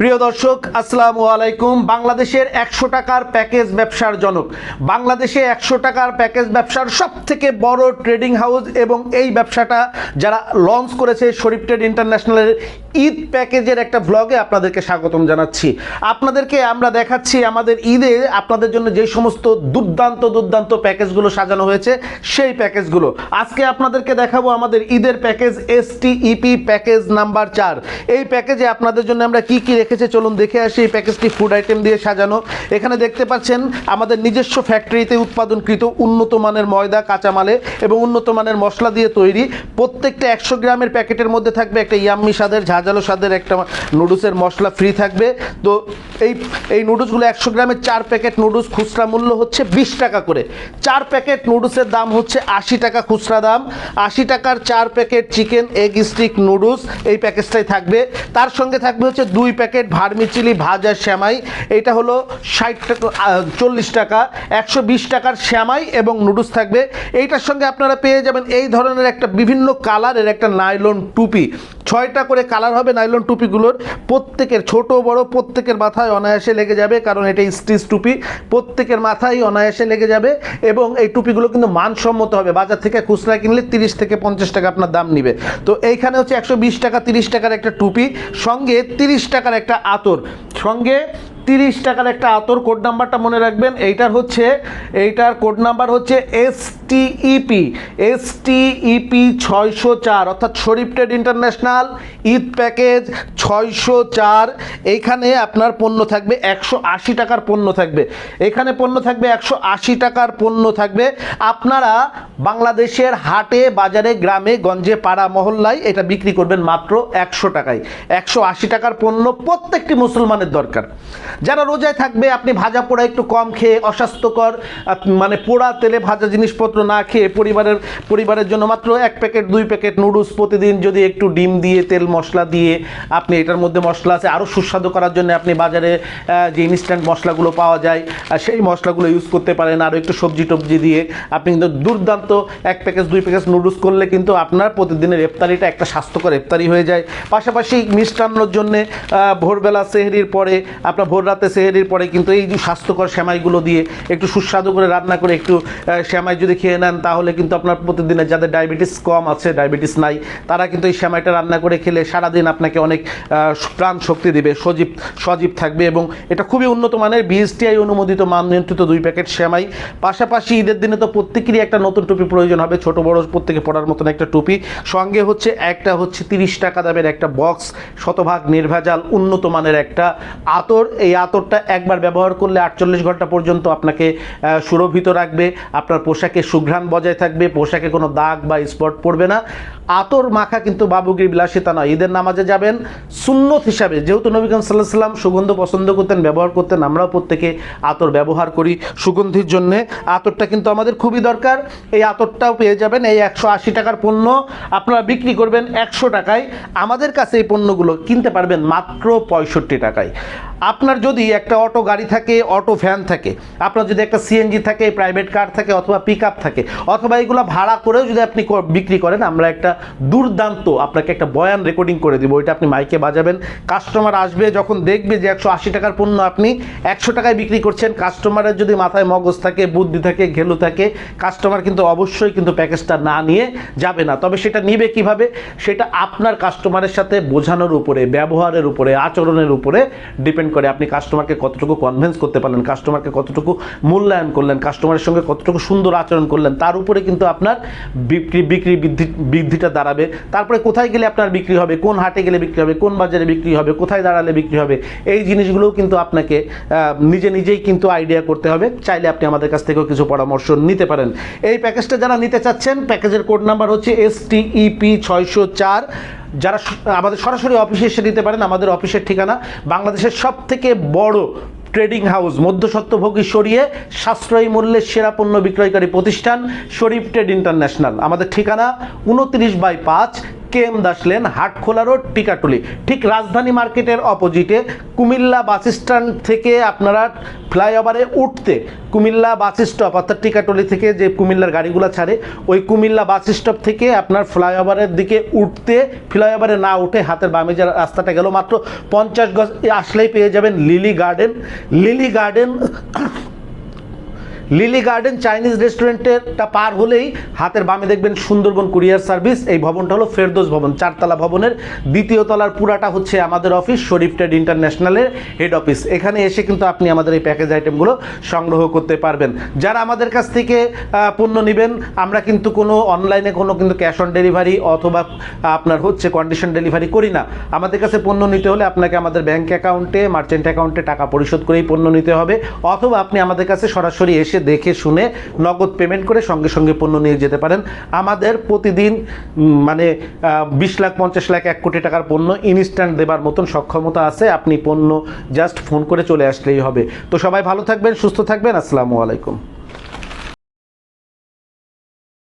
প্রিয় দর্শক, আসসালামু আলাইকুম। বাংলাদেশের একশো টাকার প্যাকেজ ব্যবসার জনক। বাংলাদেশে একশো টাকার প্যাকেজ ব্যবসার সব থেকে বড় ট্রেডিং হাউস এবং এই ব্যবসাটা যারা লঞ্চ করেছে শরীফ ট্রেড ইন্টারন্যাশনালের ঈদ প্যাকেজের একটা ব্লগে আপনাদেরকে স্বাগতম জানাচ্ছি। আপনাদেরকে আমরা দেখাচ্ছি আমাদের ঈদে আপনাদের জন্য যে সমস্ত দুর্দান্ত দুর্দান্ত প্যাকেজগুলো সাজানো হয়েছে, সেই প্যাকেজগুলো। আজকে আপনাদেরকে দেখাবো আমাদের ঈদের package S E P package number চার। এই প্যাকেজে আপনাদের জন্য আমরা কি কি রেখেছে চলুন দেখে আসি এই প্যাকেজটি ফুড আইটেম দিয়ে সাজানো। এখানে দেখতে পাচ্ছেন, আমাদের নিজস্ব ফ্যাক্টরিতে উৎপাদনকৃত উন্নত মানের ময়দা, কাঁচামালে এবং উন্নত মানের মশলা দিয়ে তৈরি। প্রত্যেকটা একশো গ্রামের প্যাকেটের মধ্যে থাকবে একটা ইয়াম্মি স্বাদের, ঝাঁঝালো স্বাদের একটা নুডলসের মশলা ফ্রি থাকবে। তো এই এই নুডলসগুলো একশো গ্রামের চার প্যাকেট নুডলস খুচরা মূল্য হচ্ছে বিশ টাকা করে। চার প্যাকেট নুডলসের দাম হচ্ছে আশি টাকা খুচরা দাম। আশি টাকার চার packet chicken, egg, stick, noodles এই প্যাকেজটাই থাকবে। তার সঙ্গে থাকবে হচ্ছে দুই প্যাকেট ভার্মিচিলি ভাজা শ্যামাই, এটা হলো ষাট টাকা চল্লিশ টাকা, একশো বিশ টাকার শ্যামাই এবং নুডলস থাকবে। এইটার সঙ্গে আপনারা পেয়ে যাবেন এই ধরনের একটা বিভিন্ন কালারের একটা নাইলন টুপি। ছয়টা করে কালার হবে নাইলন টুপিগুলোর। প্রত্যেকের ছোট বড়, প্রত্যেকের মাথায় অনায়াসে লেগে যাবে, কারণ এটা স্টিচ টুপি। প্রত্যেকের মাথায় অনায়াসে লেগে যাবে এবং এই টুপিগুলো কিন্তু মানসম্মত হবে। বাজার থেকে খুচরা কিনলে তিরিশ থেকে পঞ্চাশ টাকা আপনার দাম নিবে। তো এইখানে হচ্ছে একশো বিশ টাকা, তিরিশ টাকার একটা টুপি, সঙ্গে তিরিশ টাকার একটা আতর। সঙ্গে তিরিশ টাকার একটা আতর কোড নাম্বারটা মনে রাখবেন। এইটার হচ্ছে, এইটার কোড নাম্বার হচ্ছে S T E P S T E P ছয়শো চার, অর্থাৎ Sharif trade international, Eid package ছয়শো চার। এইখানে আপনার পণ্য থাকবে একশো আশি টাকার পণ্য থাকবে। এখানে পণ্য থাকবে একশো আশি টাকার পণ্য থাকবে। আপনারা বাংলাদেশের হাটে, বাজারে, গ্রামে, গঞ্জে, পাড়া, মহল্লায় এটা বিক্রি করবেন মাত্র একশো টাকায়। একশো আশি টাকার পণ্য প্রত্যেকটি মুসলমানের দরকার। যারা রোজায় থাকবে, আপনি ভাজা পোড়া একটু কম খেয়ে অস্বাস্থ্যকর মানে পোড়া তেলে ভাজা জিনিসপত্র না খেয়ে পরিবারের পরিবারের জন্য মাত্র এক প্যাকেট, দুই প্যাকেট নুডলস প্রতিদিন যদি একটু ডিম দিয়ে, তেল মশলা দিয়ে আপনি এটার মধ্যে মশলা আছে আরও সুস্বাদু করার জন্য আপনি বাজারে যে ইনস্ট্যান্ট মশলাগুলো পাওয়া যায় সেই মশলাগুলো ইউজ করতে পারেন আরও একটু সবজি টবজি দিয়ে। আপনি কিন্তু দুর্দান্ত এক প্যাকেজ দুই প্যাকেজ নুডলস করলে কিন্তু আপনার প্রতিদিনের ইফতারিটা একটা স্বাস্থ্যকর ইফতারি হয়ে যায়। পাশাপাশি মিষ্টান্নর জন্যে ভোরবেলা সেহরির পরে আপনার ভোর রাতে সেহরির পরে কিন্তু এই যে স্বাস্থ্যকর শ্যামাইগুলো দিয়ে একটু সুস্বাদু করে রান্না করে একটু শ্যামাই যদি খেয়ে নেন, তাহলে কিন্তু আপনার প্রতিদিনের যাদের ডায়াবেটিস কম আছে, ডায়াবেটিস নাই, তারা কিন্তু এই শ্যামাইটা রান্না করে খেলে সারাদিন আপনাকে অনেক প্রাণ শক্তি দেবে, সজীব সজীব থাকবে এবং এটা খুবই উন্নত মানের বিএসটিআই অনুমোদিত মান নিয়ন্ত্রিত দুই প্যাকেট শ্যামাই পাশাপাশি ঈদের দিনে তো প্রত্যেকেরই একটা নতুন টুপি প্রয়োজন হবে, ছোট, বড় প্রত্যেকে পড়ার মতন একটা টুপি। সঙ্গে হচ্ছে একটা হচ্ছে তিরিশ টাকা দামের একটা বক্স, শতভাগ নির্ভেজাল, উন্নত মানের একটা আতর। এই আতরটা একবার ব্যবহার করলে আটচল্লিশ ঘণ্টা পর্যন্ত আপনাকে সুরভিত রাখবে, আপনার পোশাকে সুঘ্রাণ বজায় থাকবে, পোশাকে কোনো দাগ বা স্পট পড়বে না। আতর মাখা কিন্তু বাবুগির বিলাসিতা নয়, ঈদের নামাজে যাবেন সুন্নত হিসাবে। যেহেতু নবীকান সাল্লাহ সাল্লাম সুগন্ধ পছন্দ করতেন, ব্যবহার করতেন, আমরাও প্রত্যেকে আতর ব্যবহার করি সুগন্ধির জন্যে। আতরটা কিন্তু আমাদের খুবই দরকার। এই আতরটাও পেয়ে যাবেন, এই একশো আশি টাকার পণ্য। আপনারা বিক্রি করবেন একশো টাকায়। আমাদের কাছে এই পণ্যগুলো কিনতে পারবেন মাত্র পঁয়ষট্টি টাকায়। আপনার যদি একটা অটো গাড়ি থাকে, অটো ভ্যান থাকে, আপনার যদি একটা সিএনজি থাকে প্রাইভেট কার থাকে অথবা পিক থাকে, অথবা এগুলো ভাড়া করেও যদি আপনি বিক্রি করেন, আমরা একটা দুর্দান্ত আপনাকে একটা বয়ান রেকর্ডিং করে দিব। ওইটা আপনি মাইকে বাজাবেন। কাস্টমার আসবে, যখন দেখবে যে একশো আশি টাকার পণ্য আপনি একশো টাকায় বিক্রি করছেন কাস্টমারের যদি মাথায় মগজ থাকে, বুদ্ধি থাকে, ঘেলু থাকে কাস্টমার কিন্তু অবশ্যই কিন্তু প্যাকেজটা না নিয়ে যাবে না। তবে সেটা নিবে কীভাবে? সেটা আপনার কাস্টমারের সাথে বোঝানোর উপরে, ব্যবহারের উপরে, আচরণের উপরে ডিপেন্ড করে, আপনি কাস্টমারকে কতটুকু কনভেন্স করতে পারলেন কাস্টমারকে কতটুকু মূল্যায়ন করলেন কাস্টমারের সঙ্গে কতটুকু সুন্দর আচরণ করলেন, তার উপরে কিন্তু আপনার বিক্রি বিক্রি বৃদ্ধি, বৃদ্ধিটা দাঁড়াবে। তারপরে কোথায় গেলে আপনার বিক্রি হবে, কোন হাটে গেলে বিক্রি হবে, কোন বাজারে বিক্রি হবে, কোথায় দাঁড়ালে বিক্রি হবে, এই জিনিসগুলোও কিন্তু আপনাকে নিজে নিজেই কিন্তু আইডিয়া করতে হবে। চাইলে আপনি আমাদের কাছ থেকেও কিছু পরামর্শ নিতে পারেন। এই প্যাকেজটা যারা নিতে চাচ্ছেন প্যাকেজের কোড নাম্বার হচ্ছে এস টিইপি ছয়শো চার। যারা আমাদের সরাসরি অফিসে এসে দিতে পারেন, আমাদের অফিসের ঠিকানা বাংলাদেশের সব থেকে বড় ট্রেডিং হাউস মধ্যসত্ত্বভোগী সরিয়ে সাশ্রয়ী মূল্যের সেরা পণ্য বিক্রয়কারী প্রতিষ্ঠান শরীফ ট্রেড ইন্টারন্যাশনাল। আমাদের ঠিকানা উনত্রিশ বাই পাঁচ K M Das lane Hatkhola road, Tikatuli. ঠিক রাজধানী মার্কেটের অপোজিটে কুমিল্লা বাস স্ট্যান্ড থেকে আপনারা ফ্লাইওভারে উঠতে কুমিল্লা বাস স্টপ অর্থাৎ টিকাটুলি থেকে যে কুমিল্লার গাড়িগুলো ছাড়ে, ওই কুমিল্লা বাস স্টপ থেকে আপনার ফ্লাইওভারের দিকে উঠতে, ফ্লাইওভারে না উঠে হাতের বামে যে রাস্তাটা গেল, মাত্র পঞ্চাশ গজ আসলেই পেয়ে যাবেন Lily Garden. Lily Garden Lily Garden Chinese রেস্টুরেন্টেরটা পার হলেই হাতের বামে দেখবেন সুন্দরবন কুরিয়ার সার্ভিস। এই ভবনটা হলো ফেরদোস ভবন, চারতলা ভবনের। দ্বিতীয় তলার পুরাটা হচ্ছে আমাদের অফিস, শরীফ ট্রেড ইন্টারন্যাশনালের হেড অফিস। এখানে এসে কিন্তু আপনি আমাদের এই প্যাকেজ আইটেমগুলো সংগ্রহ করতে পারবেন। যারা আমাদের কাছ থেকে পণ্য নেবেন, আমরা কিন্তু কোনো অনলাইনে কোনো কিন্তু ক্যাশ অন ডেলিভারি অথবা আপনার হচ্ছে কন্ডিশন ডেলিভারি করি না। আমাদের কাছে পণ্য নিতে হলে আপনাকে আমাদের ব্যাংক অ্যাকাউন্টে, মার্চেন্ট অ্যাকাউন্টে টাকা পরিশোধ করেই পণ্য নিতে হবে। অথবা আপনি আমাদের কাছে সরাসরি এসে দেখে শুনে নগদ পেমেন্ট করে সঙ্গে সঙ্গে পণ্য নিয়ে যেতে পারেন। আমাদের প্রতিদিন মানে বিশ লাখ, পঞ্চাশ লাখ, এক কোটি টাকার পণ্য ইনস্ট্যান্ট দেবার মতন সক্ষমতা আছে। আপনি পণ্য জাস্ট ফোন করে চলে আসলেই হবে। তো সবাই ভালো থাকবেন, সুস্থ থাকবেন। আসসালামু আলাইকুম।